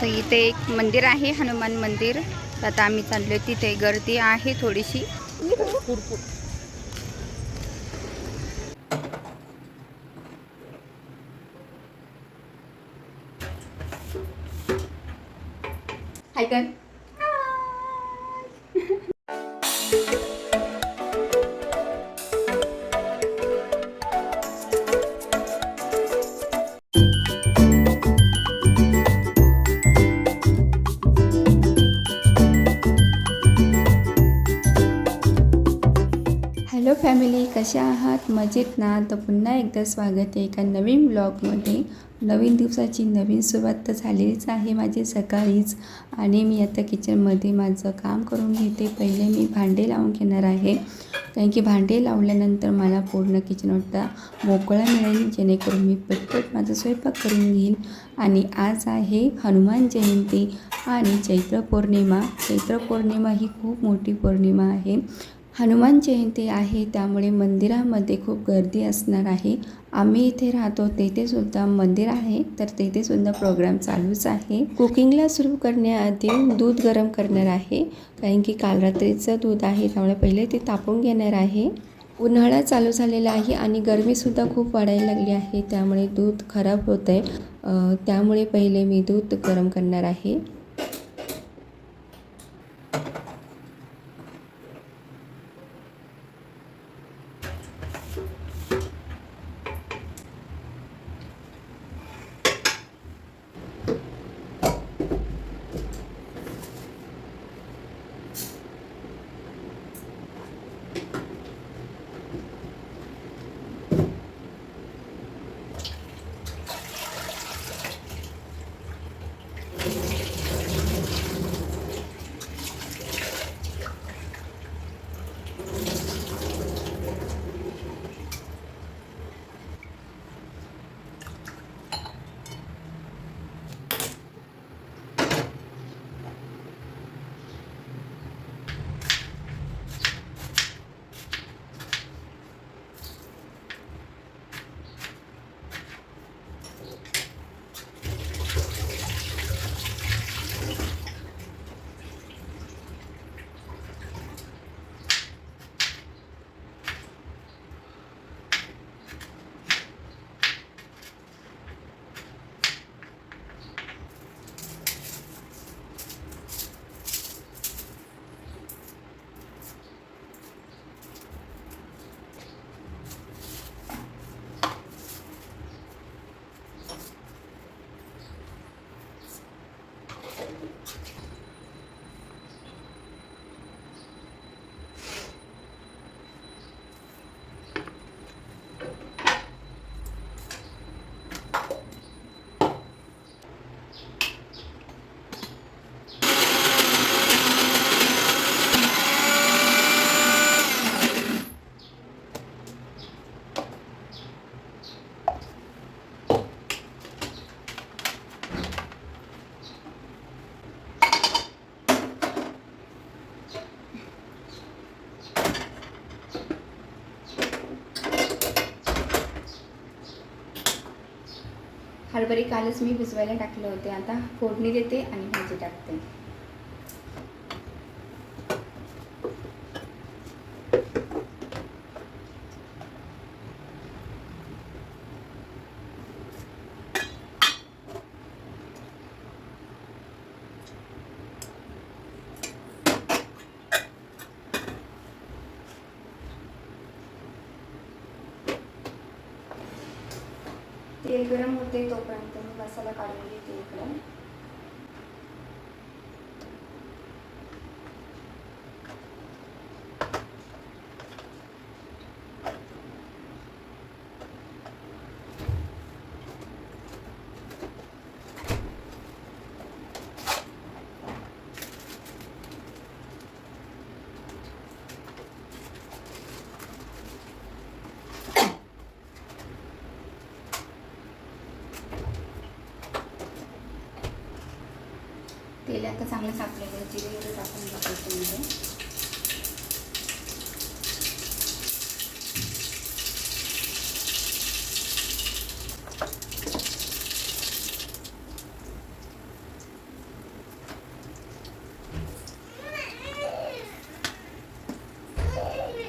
तर इथे एक मंदिर आहे हनुमान मंदिर. आता आम्ही चाललो तिथे. गर्दी आहे थोडीशी. हाय हॅलो फॅमिली कशा आहात? मजेत ना तर पुन्हा एकदा स्वागत आहे एका नवीन ब्लॉगमध्ये. नवीन दिवसाची नवीन सुरुवात तर झालेलीच आहे माझी सकाळीच आणि मी आता किचनमध्ये माझं काम करून घेते. पहिले मी भांडे लावून घेणार आहे. कारण की भांडे लावल्यानंतर मला पूर्ण किचन वाटता मोकळा मिळेल. जेणेकरून मी पटपट माझा स्वयंपाक करून घेईन. आणि आज आहे हनुमान जयंती आणि चैत्र पौर्णिमा. चैत्र पौर्णिमा ही खूप मोठी पौर्णिमा आहे. हनुमान जयंती आहे त्यामुळे मंदिरामध्ये खूप गर्दी असणार आहे. आम्ही इथे राहतो तेथे सुद्धा मंदिर आहे तर तेथेसुद्धा प्रोग्राम चालूच आहे. कुकिंगला सुरू करण्याआधी दूध गरम करणार आहे कारण की काल रात्रीचं दूध आहे त्यामुळे पहिले ते तापून घेणार आहे. उन्हाळा चालू झालेला आहे आणि गरमीसुद्धा खूप वाढायला लागली आहे त्यामुळे दूध खराब होत आहे त्यामुळे पहिले मी दूध गरम करणार आहे. हरभरे कालच मी भिजवायला टाकले होते. आता फोडणी देते आणि भाजी टाकते. तेल गरम होते तोपर्यंत मी मसाला काढून घेते इकडे. तेल आता चांगलं सापलेलं जिरे वगैरे टाकून टाकायचं म्हणजे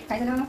काय झालं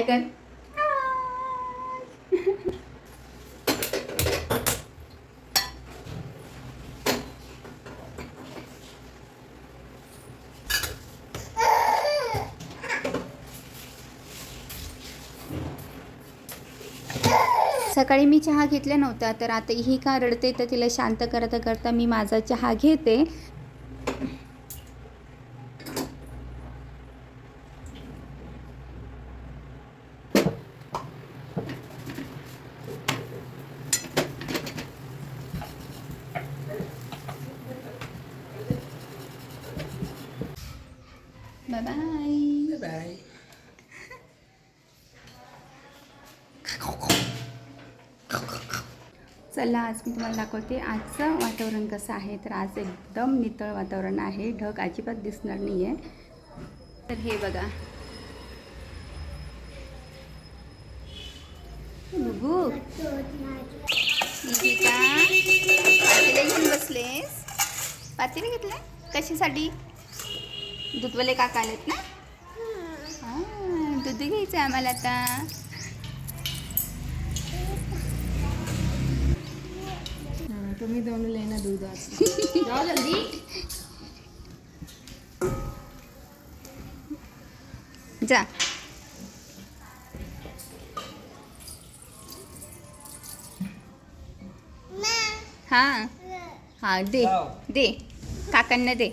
हाय सकाळी मी चहा घेतला नव्हता तर आता ही का रडते तर तिला शांत करता करता मी माझा चहा घेते. बाय बाय बाय चला आज मी तुम्हाला दाखवते आजचं वातावरण कसं आहे. तर आज एकदम नितळ वातावरण आहे. ढग अजिबात दिसणार नाही आहे तर हे बघा. पातेले घेऊन बसलेस. पातेले घेतले कशासाठी? दूधवाले काका आलेत ना? हां दूध घ्यायचं आहे आम्हाला आता. तुम्ही दोन लेना दूध आज. जाओ जल्दी जा. हां. हां दे. दे. काकांना दे.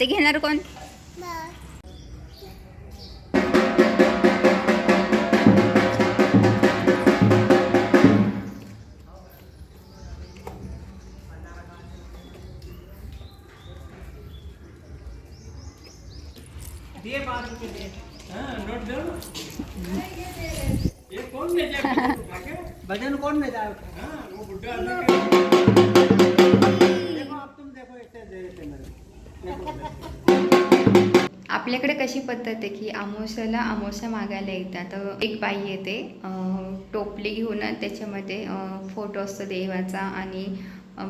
ते घेणार कोण? अमावस्याला अमावस्या मागायला येतात. तर एक बाई येते टोपली घेऊन त्याच्यामध्ये फोटो असतो देवाचा आणि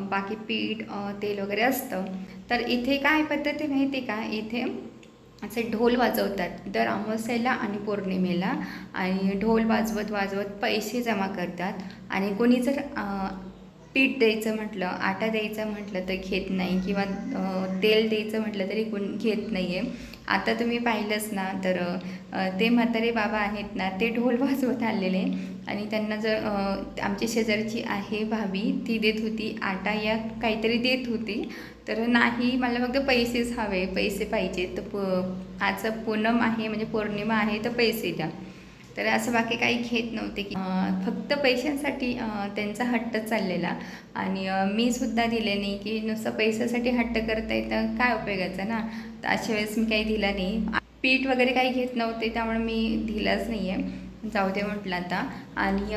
बाकी पीठ तेल वगैरे असतं. तर इथे काय पद्धती माहिती आहे का? इथे असे ढोल वाजवतात. दर अमावस्याला आणि पौर्णिमेला आणि ढोल वाजवत वाजवत पैसे जमा करतात. आणि कोणी जर पीठ द्यायचं म्हटलं आटा द्यायचं म्हटलं तर घेत नाही किंवा तेल द्यायचं म्हटलं तरी कोण घेत नाही आहे आता तुम्ही पाहिलंच ना तर ते म्हातारे बाबा आहेत ना ते ढोल वाजवत आलेले. आणि त्यांना जर आमची शेजारची आहे भाभी ती देत होती आटा या काहीतरी देत होती. तर नाही मला फक्त पैसेच हवे पैसे पाहिजे तर प आज पूनम आहे म्हणजे पौर्णिमा आहे तर पैसे द्या. तर असं बाकी काही घेत नव्हते की फक्त पैशांसाठी त्यांचा हट्ट चाललेला. आणि मी सुद्धा दिले नाही की नुसतं पैशासाठी हट्ट करता येतं काय उपयोगाचं ना? तर अशा वेळेस मी काही दिला नाही. पीठ वगैरे काही घेत नव्हते त्यामुळे मी दिलाच नाही आहे जाऊ दे म्हटलं आता. आणि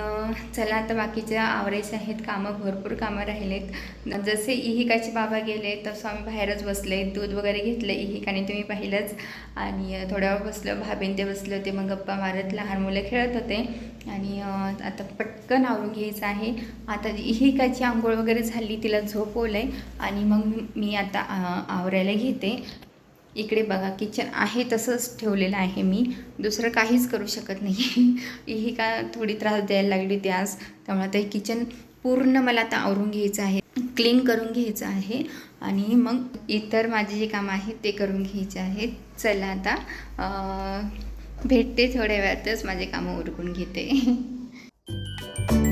चला आता बाकीचे आवरायचे आहेत कामं भरपूर कामं राहिलेत. जसे इहिकाचे बाबा गेले तसं आम्ही बाहेरच बसले दूध वगैरे घेतलं इहिकाने तुम्ही पाहिलंच. आणि थोड्या वेळ बसलो भाभीन ते बसले होते मग गप्पा मारत लहान मुलं खेळत होते. आणि आता पटकन आवरून घ्यायचं आहे. आता इहिकाची आंघोळ वगैरे झाली तिला झोपवलं आहे आणि मग मी आता आवरायला घेते. इकडे बघा किचन आहे तसंच ठेवलेलं आहे मी. दुसरं काहीच करू शकत नाही. ही का थोडी त्रास द्यायला लागली होती आज त्यामुळे ते किचन पूर्ण मला आता आवरून घ्यायचं आहे. क्लीन करून घ्यायचं आहे. आणि मग इतर माझे जे कामं आहेत ते करून घ्यायचे आहेत. चला आता भेटते थोड्या वेळातच. माझे कामं उरकून घेते.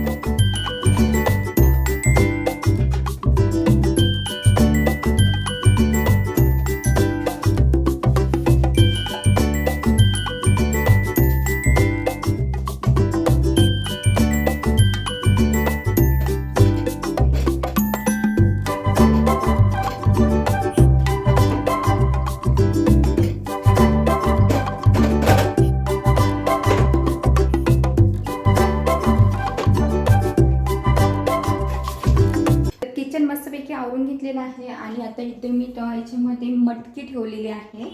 इथे मी तर याच्यामध्ये मटकी ठेवलेली आहे.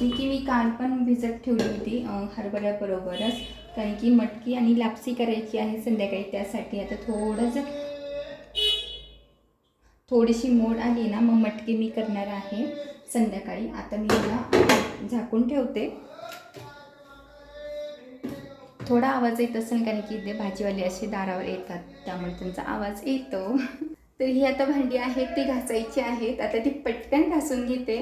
जी की मी काल पण भिजत ठेवली होती हरभऱ्याबरोबरच. कारण की मटकी आणि लापसी करायची आहे संध्याकाळी त्यासाठी आता थोडंसं थोडीशी मोड आली ना मग मटकी मी करणार आहे संध्याकाळी. आता मी याला झाकून ठेवते. थोडा आवाज येत असेल कारण की इथे भाजीवाले असे दारावर येतात त्यामुळे त्यांचा आवाज येतो. तर ही आता भांडी आहेत ती घासायची आहेत. आता ती पटकन घासून घेते.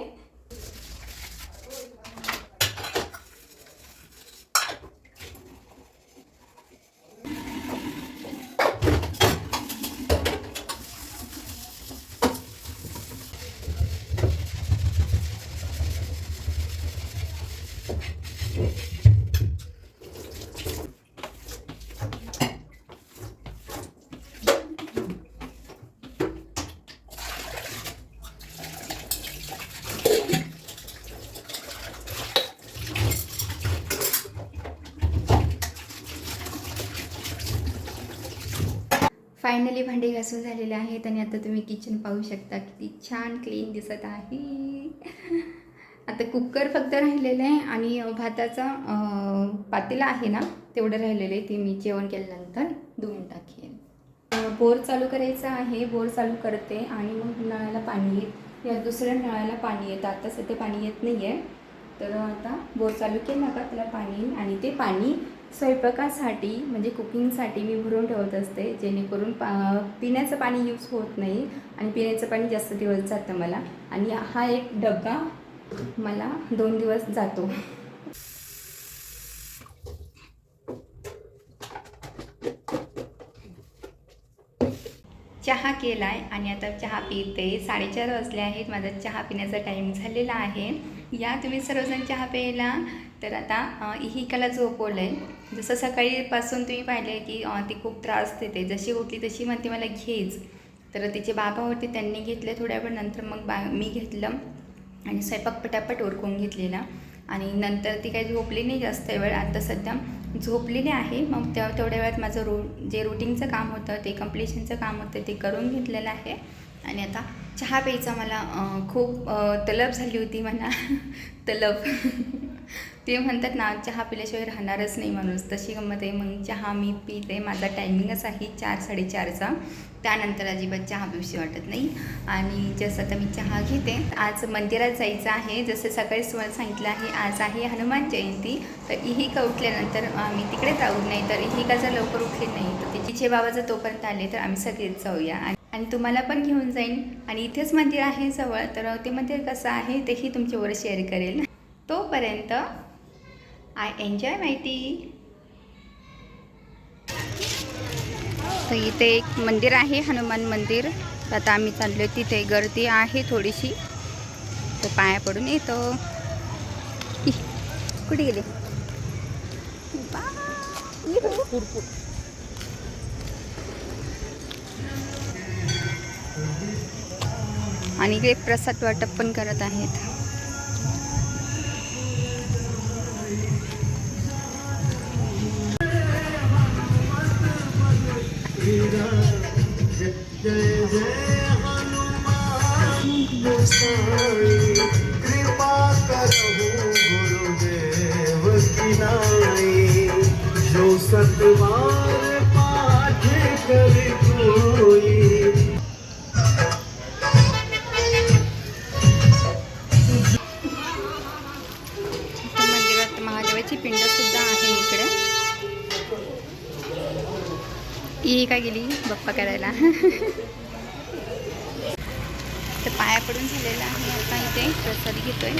फायनली भांडी घासून झालेले आहेत आणि आता तुम्ही किचन पाहू शकता किती छान क्लीन दिसत आहे. आता कुकर फक्त राहिलेलं आहे आणि भाताचा पातेला आहे ना तेवढं राहिलेलं आहे. ते मी जेवण केल्यानंतर धुवून टाकेन. बोर चालू करायचं आहे. बोर चालू करते आणि मग नळाला पाणी येत या दुसऱ्या नळाला पाणी येतं. आता सध्या पाणी येत नाही आहे तर आता बोर चालू केला का त्याला पाणी आणि ते पाणी स्वयंपाकासाठी म्हणजे कुकिंगसाठी मी भरून ठेवत असते जेणेकरून पा पिण्याचं पाणी यूज होत नाही आणि पिण्याचं पाणी जास्त दिवस जातं मला. आणि हा एक डब्बा मला दोन दिवस जातो. चहा केला आहे आणि आता चहा पिते. साडेचार वाजले आहेत. माझा चहा पिण्याचा टाईम झालेला आहे. या तुम्ही सर्वजण चहा प्यायला तर आता इहिकाला झोपवलं आहे जसं सकाळीपासून तुम्ही पाहिले की ती खूप त्रास देते. जशी उठली तशी म्हणते मला घेच तर तिचे बाबा होते त्यांनी घेतले थोड्या वेळ नंतर मग बा मी घेतलं. आणि स्वयंपाक पटापट ओरकून घेतलेला. आणि नंतर ती काही झोपली नाही जास्त वेळ. आता सध्या झोपलेली आहे. मग तेव्हा तेवढ्या वेळात माझं रो जे रुटीनचं काम होतं ते कम्प्लिशनचं काम होतं ते करून घेतलेलं आहे. आणि आता चहा प्यायचा मला खूप तलब झाली होती म्हणा. तलब. ते म्हणतात ना चहा पिल्याशिवाय राहणारच नाही माणूस. तशी गंमत आहे. मग चहा मी पिते. माझा टायमिंगच आहे चार साडेचारचा. त्यानंतर अजिबात चहा पिवशी वाटत नाही. आणि जसं आता मी चहा घेते आज मंदिरात जायचं आहे. जसं सकाळीच तुम्हाला सांगितलं आहे आज आहे हनुमान जयंती. तर इहिका उठल्यानंतर आम्ही तिकडे जाऊ नाही तर इहिका जर लवकर उठली नाही तर तिचे बाबा जर तोपर्यंत आले तर आम्ही सगळेच जाऊया. आणि तुम्हाला पण घेऊन जाईन. आणि इथेच मंदिर आहे जवळ. तर ते मंदिर कसं आहे तेही तुमच्यावर शेअर करेल. तोपर्यंत आय एन्जॉय माहिती. तर इथे एक मंदिर आहे हनुमान मंदिर. तर आता आम्ही चाललो तिथे. गर्दी आहे थोडीशी. तर पाया पडून येतो. कुठे गेले? बा, आणि इकडे प्रसाद वाटप पण करत आहेत. ही काय गेली? गप्पा करायला. तर पाया पडून झालेला आहे. आता इथे प्रसाद घेतोय.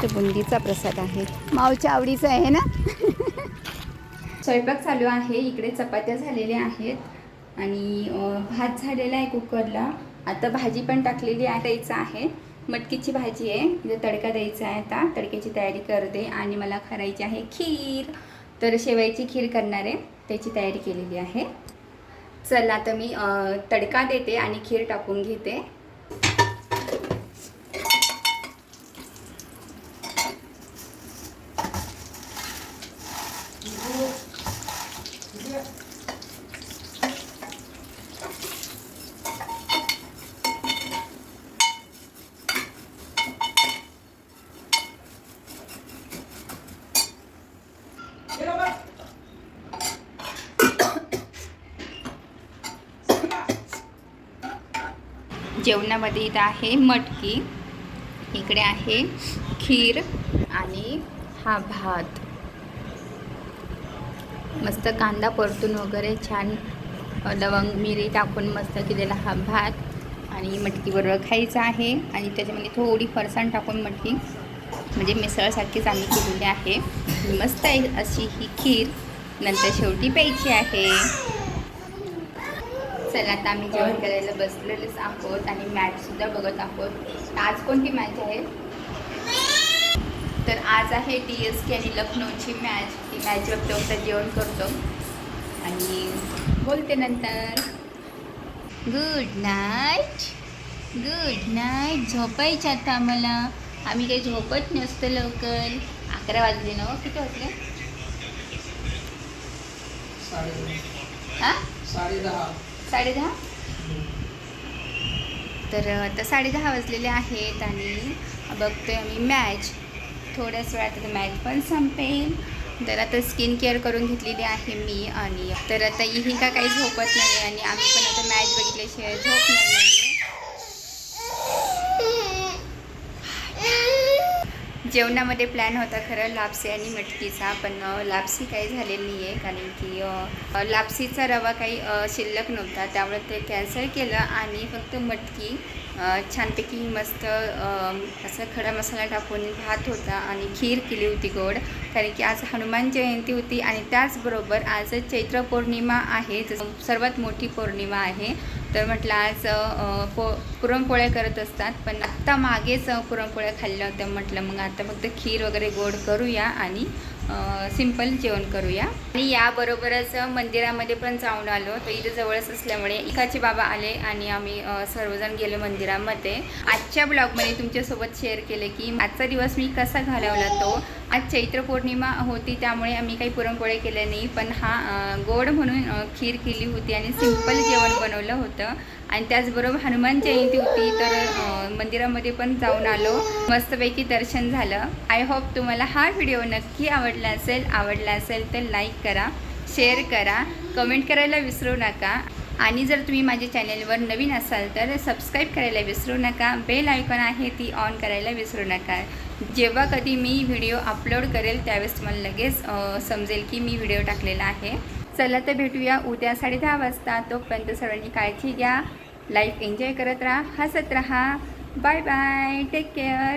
जय बुंदीचा प्रसाद आहे. मावच्या आवडीचा आहे ना? स्वयंपाक चालू आहे. इकडे चपात्या झालेल्या आहेत. आणि भात झालेला आहे कुकरला. आता भाजी पण टाकलेली आहे. आहे. मटकीची भाजी आहे. जे तडका द्यायचा आहे आता. तडक्याची तयारी करते. आणि मला करायची आहे खीर. तर शेवयाची खीर करणार आहे. त्याची तयारी केलेली आहे. चला आता मी तडका देते आणि खीर टाकून घेते. जेवणामध्ये इथं आहे मटकी. इकडे आहे खीर आणि हा भात. मस्त कांदा परतून वगैरे छान लवंग मिरी टाकून मस्त केलेला हा भात. आणि मटकीबरोबर खायचा आहे आणि त्याच्यामध्ये थोडी फरसाण टाकून मटकी. म्हणजे मिसळसारखीच आम्ही केलेली आहे. मस्त आहे अशी ही खीर. नंतर शेवटी प्यायची आहे. चला आता आम्ही जेवण करायला बसलेलेच आहोत आणि मॅच सुद्धा बघत आहोत. आज कोणती मॅच आहे? तर आज आहे डी एस के आणि लखनौची मॅच ती मॅच बघता बघता जेवण करतो. आणि बोलते नंतर. गुड नाईट गुड नाईट झोपायचं आता आम्हाला. आम्ही काही झोपत नसतो लवकर. अकरा वाजले ना हो? किती वाजले? हां? साडे दहा. तर आता साडे दहा वाजलेले आहेत आणि बघतोय आम्ही मॅच थोड्याच वेळात आता मॅच पण संपेल. तर आता स्किन केअर करून घेतलेली आहे मी आणि तर आता ही का काही झोपत नाही आणि आम्ही पण आता मॅच बघितल्याशिवाय झोपणार नाही. जेवणामध्ये प्लॅन होता खरं लापसी आणि मटकीचा पण लापसी काही झालेली नाही आहे कारण की लापसीचा रवा काही शिल्लक नव्हता. त्यामुळे ते कॅन्सल केलं आणि फक्त मटकी छानपैकी मस्त असं खडा मसाला टाकून भात होता आणि खीर केली होती गोड. कारण की आज हनुमान जयंती होती आणि त्याचबरोबर आज चैत्र पौर्णिमा आहे. सर्वात मोठी पौर्णिमा आहे. तर म्हटलं आज पो पुरणपोळ्या करत असतात पण आत्ता मागेच पुरणपोळ्या खाल्ल्या होत्या. म्हटलं मग आता फक्त खीर वगैरे गोड करूया आणि सिंपल जेवण करूया. आणि याबरोबरच मंदिरामध्ये पण जाऊन आलो. तर इथे जवळच असल्यामुळे इकाचे बाबा आले आणि आम्ही सर्वजण गेलो मंदिरामध्ये. आजच्या ब्लॉगमध्ये तुमच्यासोबत शेअर केले की आजचा दिवस मी कसा घालवला तो. आज चैत्र पौर्णिमा होती त्यामुळे आम्ही काही पुरणपोळे केले नाही. पण हा गोड म्हणून खीर केली होती आणि सिंपल जेवण बनवलं होतं. आणि त्याचबरोबर हनुमान जयंती होती तर मंदिरामध्ये पण जाऊन आलो. मस्तपैकी दर्शन झालं. आय होप तुम्हाला हा व्हिडिओ नक्की आवडला असेल. आवडला असेल तर लाईक करा शेअर करा कमेंट करायला विसरू नका. आणि जर तुम्ही माझ्या चॅनेलवर नवीन असाल तर सबस्क्राईब करायला विसरू नका. बेल आयकॉन आहे ती ऑन करायला विसरू नका. जेव्हा कधी मी व्हिडिओ अपलोड करेल त्यावेळेस तुम्हाला लगेच समजेल की मी व्हिडिओ टाकलेला आहे. चला तर भेटूया. उद्या साडे दहा वाजता. तोपर्यंत सर्वांनी काळजी घ्या. लाईफ एन्जॉय करत राहा. हसत राहा. Bye bye take care